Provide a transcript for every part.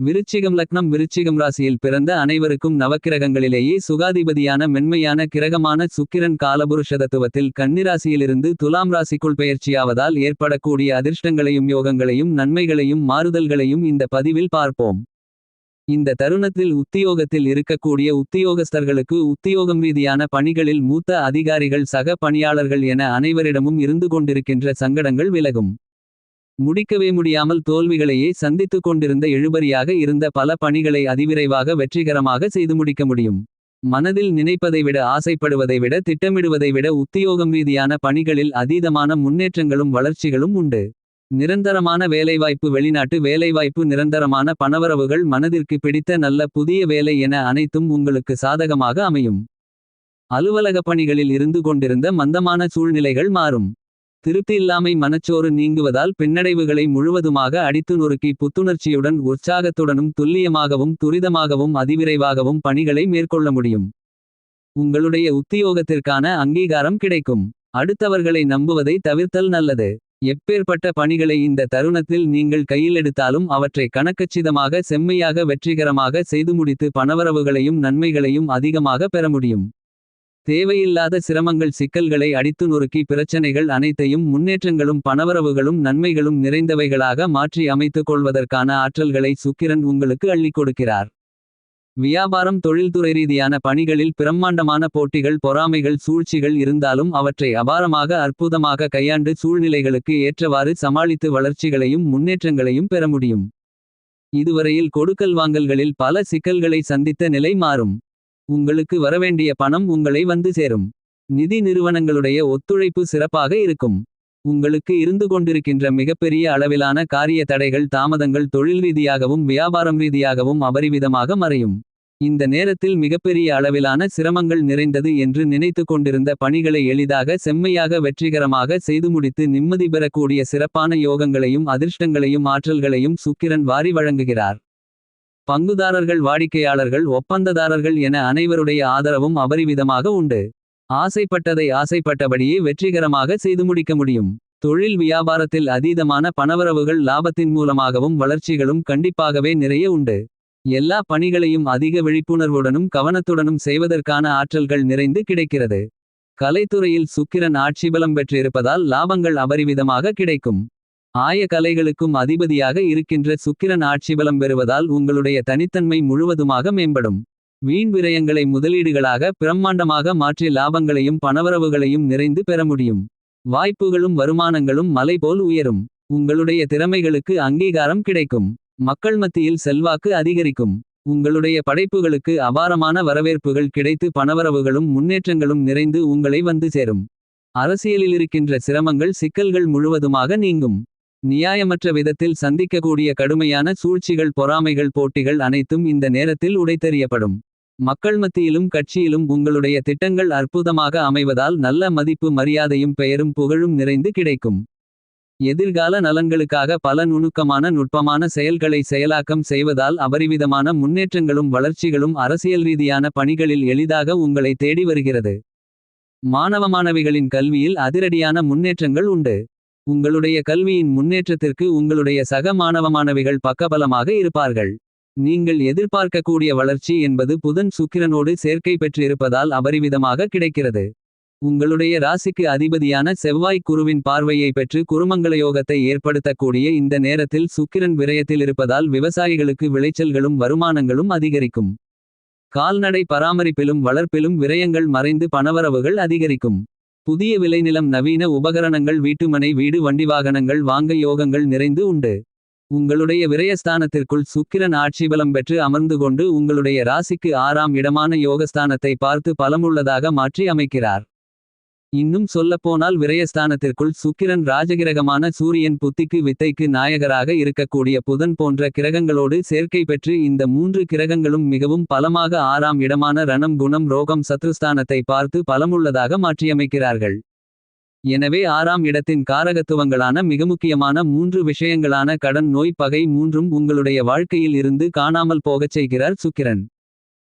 விருச்சிகம் லக்னம் விருச்சிகம் ராசியில் பிறந்த அனைவருக்கும் நவக்கிரகங்களிலேயே சுகாதிபதியான மென்மையான கிரகமான சுக்கிரன் காலபுருஷதத்துவத்தில் கன்னிராசியிலிருந்து துலாம் ராசிக்குள் பெயர்ச்சியாவதால் ஏற்படக்கூடிய அதிர்ஷ்டங்களையும் யோகங்களையும் நன்மைகளையும் மாறுதல்களையும் இந்த பதிவில் பார்ப்போம். இந்த தருணத்தில் உத்தியோகத்தில் இருக்கக்கூடிய உத்தியோகஸ்தர்களுக்கு உத்தியோகம் ரீதியான பணிகளில் மூத்த அதிகாரிகள் சக பணியாளர்கள் என அனைவரிடமும் இருந்து கொண்டிருக்கின்ற சங்கடங்கள் விலகும். முடிக்கவே முடியாமல் தோல்விகளையே சந்தித்துக் கொண்டிருந்த எழுபறியாக இருந்த பல பணிகளை அதிவிரைவாக வெற்றிகரமாக செய்து முடிக்க முடியும். மனதில் நினைப்பதை விட ஆசைப்படுவதை விட திட்டமிடுவதை விட உத்தியோகம் ரீதியான பணிகளில் அதீதமான முன்னேற்றங்களும் வளர்ச்சிகளும் உண்டு. நிரந்தரமான வேலைவாய்ப்பு வெளிநாட்டு வேலைவாய்ப்பு நிரந்தரமான பணவரவுகள் மனதிற்கு பிடித்த நல்ல புதிய வேலை என அனைத்தும் உங்களுக்கு சாதகமாக அமையும். அலுவலக பணிகளில் இருந்து கொண்டிருந்த மந்தமான சூழ்நிலைகள் மாறும். திருப்தியில்லாமை மனச்சோறு நீங்குவதால் பின்னடைவுகளை முழுவதுமாக அடித்து நொறுக்கி புத்துணர்ச்சியுடன் உற்சாகத்துடனும் துல்லியமாகவும் துரிதமாகவும் அதிவிரைவாகவும் பணிகளை மேற்கொள்ள முடியும். உங்களுடைய உத்தியோகத்திற்கான அங்கீகாரம் கிடைக்கும். அடுத்தவர்களை நம்புவதை தவிர்த்தல் நல்லது. எப்பேற்பட்ட பணிகளை இந்த தருணத்தில் நீங்கள் கையிலெடுத்தாலும் அவற்றை கணக்கச்சிதமாக செம்மையாக வெற்றிகரமாக செய்து முடித்து பணவரவுகளையும் நன்மைகளையும் அதிகமாக பெற முடியும். தேவையில்லாத சிரமங்கள் சிக்கல்களை அடித்து நொறுக்கி பிரச்சனைகள் அனைத்தையும் முன்னேற்றங்களும் பணவரவுகளும் நன்மைகளும் நிறைந்தவைகளாக மாற்றி அமைத்துக் கொள்வதற்கான ஆற்றல்களை சுக்கிரன் உங்களுக்கு அள்ளிக் கொடுக்கிறார். வியாபாரம் தொழில்துறை ரீதியான பணிகளில் பிரம்மாண்டமான போட்டிகள் பொறாமைகள் சூழ்ச்சிகள் இருந்தாலும் அவற்றை அபாரமாக அற்புதமாக கையாண்டு சூழ்நிலைகளுக்கு ஏற்றவாறு சமாளித்து வளர்ச்சிகளையும் முன்னேற்றங்களையும் பெற முடியும். இதுவரையில் கொடுக்கல் வாங்கல்களில் பல சிக்கல்களை சந்தித்த நிலை மாறும். உங்களுக்கு வரவேண்டிய பணம் உங்களை வந்து சேரும். நிதி நிறுவனங்களுடைய ஒத்துழைப்பு சிறப்பாக இருக்கும். உங்களுக்கு இருந்து கொண்டிருக்கின்ற மிகப்பெரிய அளவிலான காரிய தடைகள் தாமதங்கள் தொழில் ரீதியாகவும் வியாபாரம் ரீதியாகவும் அபரிவிதமாக மறையும். இந்த நேரத்தில் மிகப்பெரிய அளவிலான சிரமங்கள் நிறைந்தது என்று நினைத்துக் கொண்டிருந்த பணிகளை எளிதாக செம்மையாக வெற்றிகரமாக செய்து முடித்து நிம்மதி பெறக்கூடிய சிறப்பான யோகங்களையும் அதிர்ஷ்டங்களையும் ஆற்றல்களையும் சுக்கிரன் வாரி வழங்குகிறார். பங்குதாரர்கள் வாடிக்கையாளர்கள் ஒப்பந்ததாரர்கள் என அனைவருடைய ஆதரவும் அபரிவிதமாக உண்டு. ஆசைப்பட்டதை ஆசைப்பட்டபடியே வெற்றிகரமாக செய்து முடிக்க முடியும். தொழில் வியாபாரத்தில் அதீதமான பணவரவுகள் லாபத்தின் மூலமாகவும் வளர்ச்சிகளும் கண்டிப்பாகவே நிறைய உண்டு. எல்லா பணிகளையும் அதிக விழிப்புணர்வுடனும் கவனத்துடனும் செய்வதற்கான ஆற்றல்கள் நிறைந்து கிடைக்கிறது. கலைத்துறையில் சுக்கிரன் ஆட்சிபலம் பெற்றிருப்பதால் லாபங்கள் அபரிவிதமாக கிடைக்கும். ஆய கலைகளுக்கும் அதிபதியாக இருக்கின்ற சுக்கிரன் ஆட்சிபலம் பெறுவதால் உங்களுடைய தனித்தன்மை முழுவதுமாக மேம்படும். வீண் விரயங்களை முதலீடுகளாக பிரம்மாண்டமாக மாற்றி லாபங்களையும் பணவரவுகளையும் நிறைந்து பெற முடியும். வாய்ப்புகளும் வருமானங்களும் மலை போல் உயரும். உங்களுடைய திறமைகளுக்கு அங்கீகாரம் கிடைக்கும். மக்கள் மத்தியில் செல்வாக்கு அதிகரிக்கும். உங்களுடைய படைப்புகளுக்கு அபாரமான வரவேற்புகள் கிடைத்து பணவரவுகளும் முன்னேற்றங்களும் நிறைந்து உங்களை வந்து சேரும். அரசியலில் இருக்கின்ற சிரமங்கள் சிக்கல்கள் முழுவதுமாக நீங்கும். நியாயமற்ற விதத்தில் சந்திக்கக்கூடிய கடுமையான சூழ்ச்சிகள் பொறாமைகள் போட்டிகள் அனைத்தும் இந்த நேரத்தில் உடைத்தெறியப்படும். மக்கள் மத்தியிலும் கட்சியிலும் உங்களுடைய திட்டங்கள் அற்புதமாக அமைவதால் நல்ல மதிப்பு மரியாதையும் பெயரும் புகழும் நிறைந்து கிடைக்கும். எதிர்கால நலன்களுக்காக பல நுணுக்கமான நுட்பமான செயல்களை செயலாக்கம் செய்வதால் அபரிவிதமான முன்னேற்றங்களும் வளர்ச்சிகளும் அரசியல் ரீதியான பணிகளில் எளிதாக உங்களை தேடி வருகிறது. மாணவ மாணவிகளின் கல்வியில் அதிரடியான முன்னேற்றங்கள் உண்டு. உங்களுடைய கல்வியின் முன்னேற்றத்திற்கு உங்களுடைய சக மாணவ மாணவிகள் பக்கபலமாக இருப்பார்கள். நீங்கள் எதிர்பார்க்கக்கூடிய வளர்ச்சி என்பது புதன் சுக்கிரனோடு சேர்க்கை பெற்றிருப்பதால் அபரிவிதமாக கிடைக்கிறது. உங்களுடைய ராசிக்கு அதிபதியான செவ்வாய் குருவின் பார்வையை பெற்று குருமங்களயோகத்தை ஏற்படுத்தக்கூடிய இந்த நேரத்தில் சுக்கிரன் விரயத்தில் இருப்பதால் விவசாயிகளுக்கு விளைச்சல்களும் வருமானங்களும் அதிகரிக்கும். கால்நடை பராமரிப்பிலும் வளர்ப்பிலும் விரயங்கள் மறைந்து பணவரவுகள் அதிகரிக்கும். புதிய விளைநிலம் நவீன உபகரணங்கள் வீட்டுமனை வீடு வண்டி வாகனங்கள் வாங்க யோகங்கள் நிறைந்து உண்டு. உங்களுடைய விரயஸ்தானத்திற்குள் சுக்கிரன் ஆட்சிபலம் பெற்று அமர்ந்து கொண்டு உங்களுடைய ராசிக்கு ஆறாம் இடமான யோகஸ்தானத்தை பார்த்து பலமுள்ளதாக மாற்றி அமைக்கிறார். இன்னும் சொல்லப்போனால் விரயஸ்தானத்திற்குள் சுக்கிரன் ராஜகிரகமான சூரியன் புத்திக்கு வித்தைக்கு நாயகராக இருக்கக்கூடிய புதன் போன்ற கிரகங்களோடு சேர்க்கை பெற்று இந்த மூன்று கிரகங்களும் மிகவும் பலமாக ஆறாம் இடமான ரணம் குணம் ரோகம் சத்ருஸ்தானத்தை பார்த்து பலமுள்ளதாக மாற்றியமைக்கிறார்கள். எனவே ஆறாம் இடத்தின் காரகத்துவங்களான மிக முக்கியமான மூன்று விஷயங்களான கடன் நோய் பகை மூன்றும் உங்களுடைய வாழ்க்கையில் இருந்து காணாமல் போகச் செய்கிறார் சுக்கிரன்.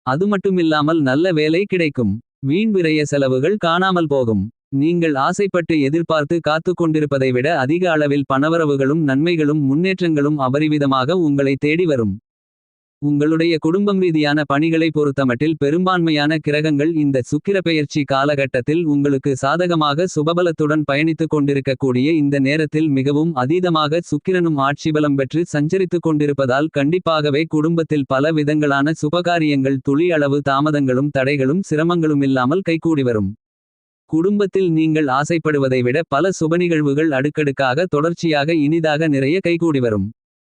அதுமட்டுமில்லாமல் நல்ல வேலை கிடைக்கும். வீண் விரய செலவுகள் காணாமல் போகும். நீங்கள் ஆசைப்பட்டு எதிர்பார்த்து காத்துக் கொண்டிருப்பதை விட அதிக அளவில் பணவரவுகளும் நன்மைகளும் முன்னேற்றங்களும் அபரிவிதமாக உங்களை தேடி வரும். உங்களுடைய குடும்பம் ரீதியான பணிகளை பொறுத்தமட்டில் பெரும்பான்மையான கிரகங்கள் இந்த சுக்கிர பெயர்ச்சி காலகட்டத்தில் உங்களுக்கு சாதகமாக சுபபலத்துடன் பயணித்துக் கொண்டிருக்கக்கூடிய இந்த நேரத்தில் மிகவும் அதீதமாக சுக்கிரனும் ஆட்சிபலம் பெற்று சஞ்சரித்துக் கொண்டிருப்பதால் கண்டிப்பாகவே குடும்பத்தில் பல விதங்களான சுபகாரியங்கள் துளி அளவு தாமதங்களும் தடைகளும் சிரமங்களும் இல்லாமல் கைகூடி வரும். குடும்பத்தில் நீங்கள் ஆசைப்படுவதை விட பல சுபநிகழ்வுகள் அடுக்கடுக்காக தொடர்ச்சியாக இனிதாக நிறைய கைகூடி வரும்.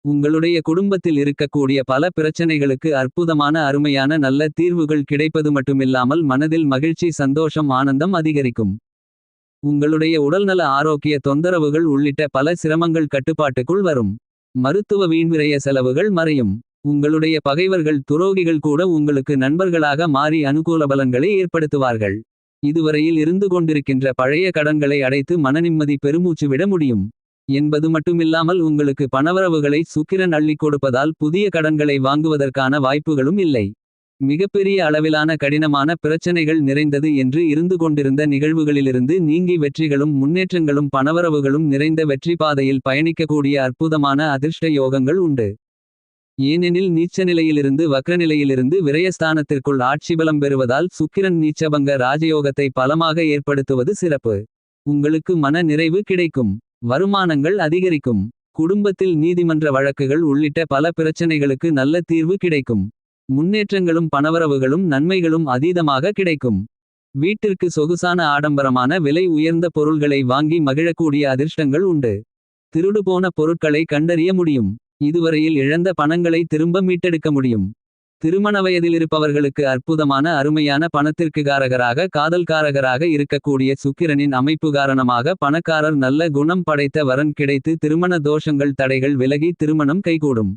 உங்களுடைய குடும்பத்தில் இருக்கக்கூடிய பல பிரச்சனைகளுக்கு அற்புதமான அருமையான நல்ல தீர்வுகள் கிடைப்பது மட்டுமில்லாமல் மனதில் மகிழ்ச்சி சந்தோஷம் ஆனந்தம் அதிகரிக்கும். உங்களுடைய உடல்நல ஆரோக்கிய தொந்தரவுகள் உள்ளிட்ட பல சிரமங்கள் கட்டுப்பாட்டுக்குள் வரும். மருத்துவ வீண்விரைய செலவுகள் மறையும். உங்களுடைய பகைவர்கள் துரோகிகள் கூட உங்களுக்கு நண்பர்களாக மாறி அனுகூல பலன்களை ஏற்படுத்துவார்கள். இதுவரையில் இருந்து கொண்டிருக்கின்ற பழைய கடன்களை அடைத்து மனநிம்மதி பெருமூச்சு விட முடியும். என்பது மட்டுமில்லாமல் உங்களுக்கு பணவரவுகளை சுக்கிரன் அள்ளிக் கொடுப்பதால் புதிய கடன்களை வாங்குவதற்கான வாய்ப்புகளும் இல்லை. மிகப்பெரிய அளவிலான கடினமான பிரச்சனைகள் நிறைந்தது என்று இருந்து கொண்டிருந்த நிகழ்வுகளிலிருந்து நீங்கி வெற்றிகளும் முன்னேற்றங்களும் பணவரவுகளும் நிறைந்த வெற்றி பாதையில் பயணிக்கக்கூடிய அற்புதமான அதிர்ஷ்ட யோகங்கள் உண்டு. ஏனெனில் நீச்ச நிலையிலிருந்து வக்ரநிலையிலிருந்து விரயஸ்தானத்திற்குள் ஆட்சிபலம் பெறுவதால் சுக்கிரன் நீச்சபங்க ராஜயோகத்தை பலமாக ஏற்படுத்துவது சிறப்பு. உங்களுக்கு மன நிறைவு கிடைக்கும். வருமானங்கள் அதிகரிக்கும். குடும்பத்தில் நீதிமன்ற வழக்குகள் உள்ளிட்ட பல பிரச்சனைகளுக்கு நல்ல தீர்வு கிடைக்கும். முன்னேற்றங்களும் பணவரவுகளும் நன்மைகளும் அதீதமாக கிடைக்கும். வீட்டிற்கு சொகுசான ஆடம்பரமான விலை உயர்ந்த பொருள்களை வாங்கி மகிழக்கூடிய அதிர்ஷ்டங்கள் உண்டு. திருடுபோன பொருட்களை கண்டறிய முடியும். இதுவரையில் இழந்த பணங்களை திரும்ப மீட்டெடுக்க முடியும். திருமண வயதில் இருப்பவர்களுக்கு அற்புதமான அருமையான பணத்திற்கு காரகராக காதல்காரகராக இருக்கக்கூடிய சுக்கிரனின் அமைப்பு காரணமாக பணக்காரர் நல்ல குணம் படைத்த வரன் கிடைத்து திருமண தோஷங்கள் தடைகள் விலகி திருமணம் கைகூடும்.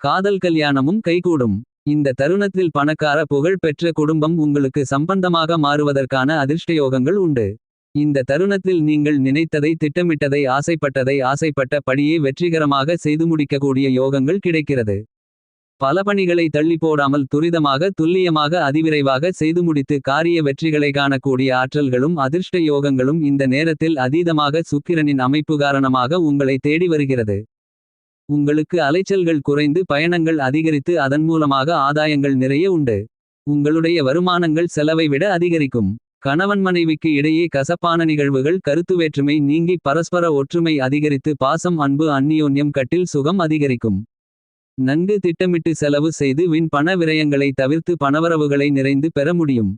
காதல் கல்யாணமும் கைகூடும். இந்த தருணத்தில் பணக்கார புகழ் பெற்ற குடும்பம் உங்களுக்கு சம்பந்தமாக மாறுவதற்கான அதிர்ஷ்டயோகங்கள் உண்டு. இந்த தருணத்தில் நீங்கள் நினைத்ததை திட்டமிட்டதை ஆசைப்பட்டதை ஆசைப்பட்ட படியே வெற்றிகரமாக செய்து முடிக்கக்கூடிய யோகங்கள் கிடைக்கிறது. பல பணிகளை தள்ளி போடாமல் துரிதமாக துல்லியமாக அதிவிரைவாக செய்து முடித்து காரிய வெற்றிகளை காணக்கூடிய ஆற்றல்களும் அதிர்ஷ்ட யோகங்களும் இந்த நேரத்தில் அதீதமாக சுக்கிரனின் அமைப்பு காரணமாக உங்களை தேடி வருகிறது. உங்களுக்கு அலைச்சல்கள் குறைந்து பயணங்கள் அதிகரித்து அதன் மூலமாக ஆதாயங்கள் நிறைய உண்டு. உங்களுடைய வருமானங்கள் செலவை விட அதிகரிக்கும். கணவன் மனைவிக்கு இடையே கசப்பான நிகழ்வுகள் கருத்து வேற்றுமை நீங்கி பரஸ்பர ஒற்றுமை அதிகரித்து பாசம் அன்பு அந்நியோன்யம் கட்டில் சுகம் அதிகரிக்கும். நன்கு திட்டமிட்டு செலவு செய்து வின் பண விரயங்களை தவிர்த்து பணவரவுகளை நிறைந்து பெற முடியும்.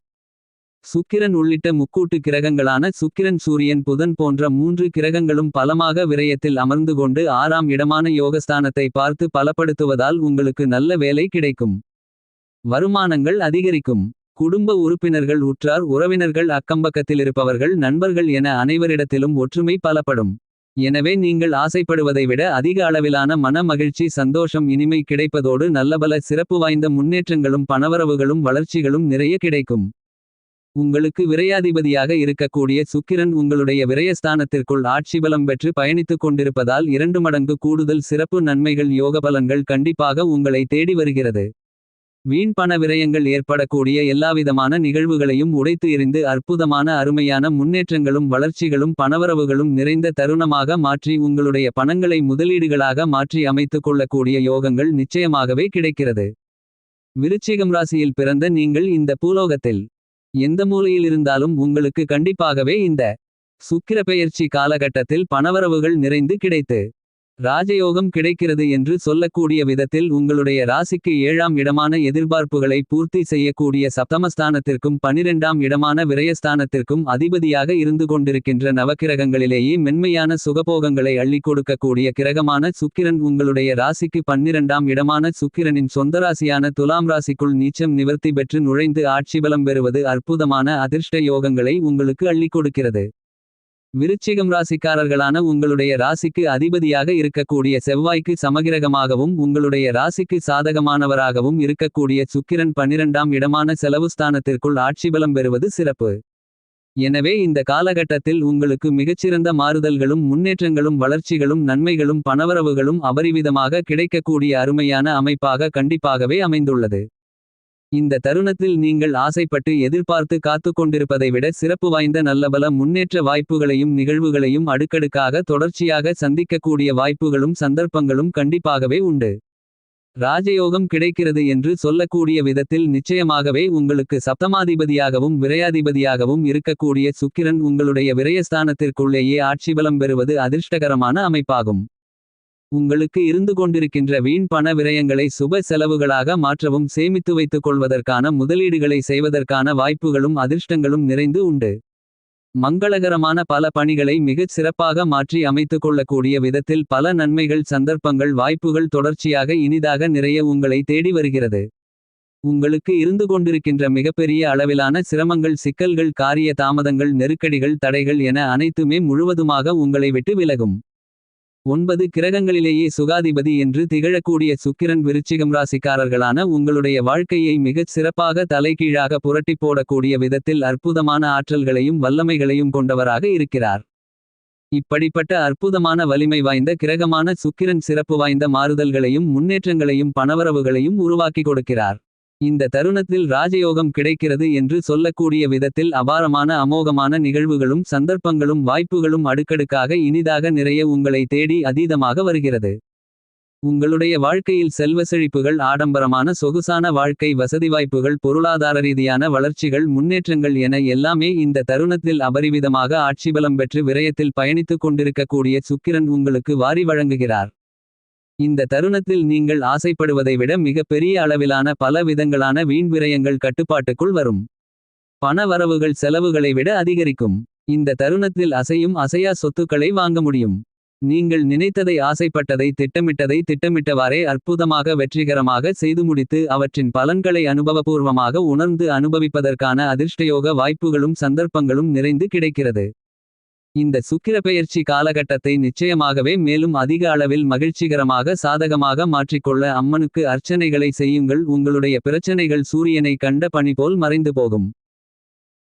சுக்கிரன் உள்ளிட்ட முக்கூட்டு கிரகங்களான சுக்கிரன் சூரியன் புதன் போன்ற மூன்று கிரகங்களும் பலமாக விரயத்தில் அமர்ந்து கொண்டு ஆறாம் இடமான யோகஸ்தானத்தை பார்த்து பலப்படுத்துவதால் உங்களுக்கு நல்ல வேலை கிடைக்கும். வருமானங்கள் அதிகரிக்கும். குடும்ப உறுப்பினர்கள் உற்றார் உறவினர்கள் அக்கம்பக்கத்திலிருப்பவர்கள் நண்பர்கள் என அனைவரிடத்திலும் ஒற்றுமை பலப்படும். எனவே நீங்கள் ஆசைப்படுவதை விட அதிக அளவிலான மன மகிழ்ச்சி சந்தோஷம் இனிமை கிடைப்பதோடு நல்லபல சிறப்பு வாய்ந்த முன்னேற்றங்களும் பணவரவுகளும் வளர்ச்சிகளும் நிறைய கிடைக்கும். உங்களுக்கு விரையாதிபதியாக இருக்கக்கூடிய சுக்கிரன் உங்களுடைய விரயஸ்தானத்திற்குள் ஆட்சிபலம் பெற்று பயணித்துக் கொண்டிருப்பதால் இரண்டு மடங்கு கூடுதல் சிறப்பு நன்மைகள் யோக பலன்கள் கண்டிப்பாக உங்களை தேடி வருகிறது. வீண் பண விரயங்கள் ஏற்படக்கூடிய எல்லாவிதமான நிகழ்வுகளையும் உடைத்து எறிந்து அற்புதமான அருமையான முன்னேற்றங்களும் வளர்ச்சிகளும் பணவரவுகளும் நிறைந்த தருணமாக மாற்றி உங்களுடைய பணங்களை முதலீடுகளாக மாற்றி அமைத்துக் கொள்ளக்கூடிய யோகங்கள் நிச்சயமாகவே கிடைக்கிறது. விருச்சிகம் ராசியில் பிறந்த நீங்கள் இந்த பூலோகத்தில் எந்த மூலையில் இருந்தாலும் உங்களுக்கு கண்டிப்பாகவே இந்த சுக்கிர பெயர்ச்சி காலகட்டத்தில் பணவரவுகள் நிறைந்து கிடைத்து ராஜயோகம் கிடைக்கிறது என்று சொல்லக்கூடிய விதத்தில் உங்களுடைய ராசிக்கு ஏழாம் இடமான எதிர்பார்ப்புகளை பூர்த்தி செய்யக்கூடிய சப்தமஸ்தானத்திற்கும் பனிரெண்டாம் இடமான விரயஸ்தானத்திற்கும் அதிபதியாக இருந்து கொண்டிருக்கின்ற நவக்கிரகங்களிலேயே மென்மையான சுகபோகங்களை அள்ளிக் கொடுக்கக்கூடிய கிரகமான சுக்கிரன் உங்களுடைய ராசிக்கு பன்னிரண்டாம் இடமான சுக்கிரனின் சொந்த ராசியான துலாம் ராசிக்குள் நீச்சம் நிவர்த்தி பெற்று நுழைந்து ஆட்சிபலம் பெறுவது அற்புதமான அதிர்ஷ்ட யோகங்களை உங்களுக்கு அள்ளிக் கொடுக்கிறது. விருச்சிகம் ராசிக்காரர்களான உங்களுடைய ராசிக்கு அதிபதியாக இருக்கக்கூடிய செவ்வாய்க்கு சமகிரகமாகவும் உங்களுடைய ராசிக்கு சாதகமானவராகவும் இருக்கக்கூடிய சுக்கிரன் பன்னிரண்டாம் இடமான செலவுஸ்தானத்திற்குள் ஆட்சிபலம் பெறுவது சிறப்பு. எனவே இந்த காலகட்டத்தில் உங்களுக்கு மிகச்சிறந்த மாறுதல்களும் முன்னேற்றங்களும் வளர்ச்சிகளும் நன்மைகளும் பணவரவுகளும் அபரிவிதமாக கிடைக்கக்கூடிய அருமையான அமைப்பாக கண்டிப்பாகவே அமைந்துள்ளது. இந்த தருணத்தில் நீங்கள் ஆசைப்பட்டு எதிர்பார்த்து காத்துக் கொண்டிருப்பதை விட சிறப்பு வாய்ந்த நல்லபல முன்னேற்ற வாய்ப்புகளையும் நிகழ்வுகளையும் அடுக்கடுக்காக தொடர்ச்சியாக சந்திக்கக்கூடிய வாய்ப்புகளும் சந்தர்ப்பங்களும் கண்டிப்பாகவே உண்டு ராஜயோகம் கிடைக்கிறது என்று சொல்லக்கூடிய விதத்தில் நிச்சயமாகவே உங்களுக்கு சப்தமாதிபதியாகவும் விரையாதிபதியாகவும் இருக்கக்கூடிய சுக்கிரன் உங்களுடைய விரயஸ்தானத்திற்குள்ளேயே ஆட்சிபலம் பெறுவது அதிர்ஷ்டகரமான அமைப்பாகும். உங்களுக்கு இருந்து கொண்டிருக்கின்ற வீண் பண விரயங்களை சுப செலவுகளாக மாற்றவும் சேமித்து வைத்துக் கொள்வதற்கான முதலீடுகளை செய்வதற்கான வாய்ப்புகளும் அதிர்ஷ்டங்களும் நிறைந்து உண்டு. மங்களகரமான பல பணிகளை மிகச் சிறப்பாக மாற்றி அமைத்துக் கொள்ளக்கூடிய விதத்தில் பல நன்மைகள் சந்தர்ப்பங்கள் வாய்ப்புகள் தொடர்ச்சியாக இனிதாக நிறைய உங்களை தேடி வருகிறது. உங்களுக்கு இருந்து கொண்டிருக்கின்ற மிகப்பெரிய அளவிலான சிரமங்கள் சிக்கல்கள் காரிய தாமதங்கள் நெருக்கடிகள் தடைகள் என அனைத்துமே முழுவதுமாக உங்களை விட்டு விலகும். ஒன்பது கிரகங்களிலேயே சுகாதிபதி என்று திகழக்கூடிய சுக்கிரன் விருச்சிகம் ராசிக்காரர்களான உங்களுடைய வாழ்க்கையை மிகச் சிறப்பாக தலைகீழாக புரட்டிப் போடக்கூடிய விதத்தில் அற்புதமான ஆற்றல்களையும் வல்லமைகளையும் கொண்டவராக இருக்கிறார். இப்படிப்பட்ட அற்புதமான வலிமை வாய்ந்த கிரகமான சுக்கிரன் சிறப்பு வாய்ந்த மாறுதல்களையும் முன்னேற்றங்களையும் பணவரவுகளையும் உருவாக்கிக் கொடுக்கிறார். இந்த தருணத்தில் ராஜயோகம் கிடைக்கிறது என்று சொல்லக்கூடிய விதத்தில் அபாரமான அமோகமான நிகழ்வுகளும் சந்தர்ப்பங்களும் வாய்ப்புகளும் அடுக்கடுக்காக இனிதாக நிறைய உங்களை தேடி அதீதமாக வருகிறது. உங்களுடைய வாழ்க்கையில் செல்வ செழிப்புகள் ஆடம்பரமான சொகுசான வாழ்க்கை வசதி வாய்ப்புகள் பொருளாதார ரீதியான வளர்ச்சிகள் முன்னேற்றங்கள் என எல்லாமே இந்த தருணத்தில் அபரிவிதமாக ஆட்சிபலம் பெற்று விரயத்தில் பயணித்துக் கொண்டிருக்கக்கூடிய சுக்கிரன் உங்களுக்கு வாரி வழங்குகிறார். இந்த தருணத்தில் நீங்கள் ஆசைப்படுவதை விட மிக பெரிய அளவிலான பல விதங்களான வீண் விரயங்கள் கட்டுப்பாட்டுக்குள் வரும். பண வரவுகள் செலவுகளை விட அதிகரிக்கும். இந்த தருணத்தில் அசையும் அசையா சொத்துக்களை வாங்க முடியும். நீங்கள் நினைத்ததை ஆசைப்பட்டதை திட்டமிட்டதை திட்டமிட்டவாறே அற்புதமாக வெற்றிகரமாக செய்து முடித்து அவற்றின் பலன்களை அனுபவபூர்வமாக உணர்ந்து அனுபவிப்பதற்கான அதிர்ஷ்டயோக வாய்ப்புகளும் சந்தர்ப்பங்களும் நிறைந்து கிடைக்கிறது. இந்த சுக்கிரப்பெயர்ச்சி காலகட்டத்தை நிச்சயமாகவே மேலும் அதிக அளவில் மகிழ்ச்சிகரமாக சாதகமாக மாற்றிக்கொள்ள அம்மனுக்கு அர்ச்சனைகளை செய்யுங்கள் உங்களுடைய பிரச்சனைகள் சூரியனை கண்ட பணி போல் மறைந்து போகும்.